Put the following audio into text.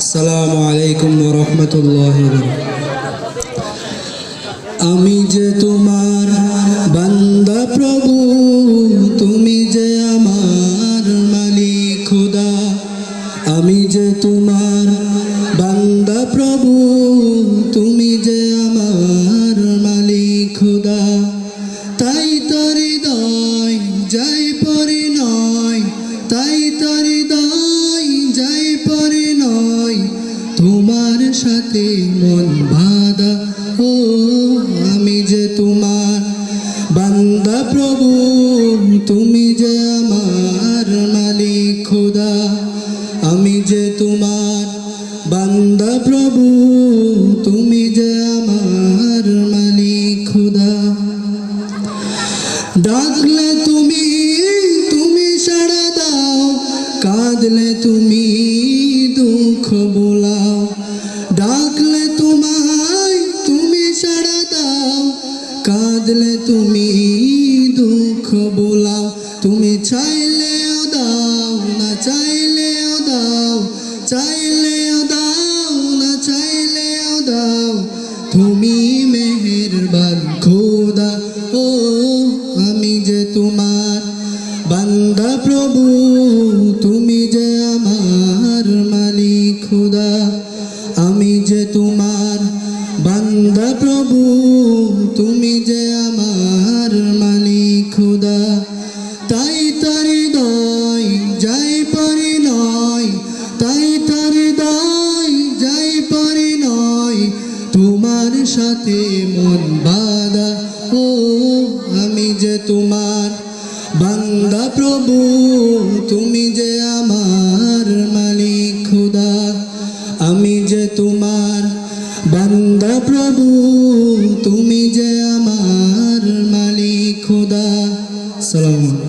আসসালামু আলাইকুম রহমতুল্লাহ আমি যে তোমার বান্দা প্রভু, তুমি যে আমার মালিক খুদা। আমি যে তোমার বান্দা প্রভু, তুমি যে আমার মালিক খুদা। তাই তোর হৃদয় যাই পরে তোমার মন বাঁধা, ও আমি যে তোমার বান্দা প্রভু, তুমি যে আমার মালিক খোদা, আমি যে তোমার বান্দা প্রভু, তুমি যে আমার মালিক খোদা। ডাকলে তুমি তুমি সাড়া দাও, কাঁদলে তুমি দুঃখ বোলাও। কাঁদলে তুমি দুঃখ বোলাও তুমি চাইলেও দাও না, চাইলেও দাও চাইলেও দাও না, চাইলেও দাও। তুমি মেহেরবান খোদা, ও আমি যে তোমার বান্দা প্রভু, তুমি যে আমার মালিক খুদা, আমি যে তোমার বান্দা প্রভু, তুমি যে আমার মালিক খুদা, তাই তার দয় যাই পারি নয় তাই তার দয় যাই পারি নয় তোমার সাথে মন বাদা ও আমি যে তোমার বান্দা প্রভু, তুমি যে আমার বান্দা প্রভু তুমি যে আমার মালিক খুদা। সালাম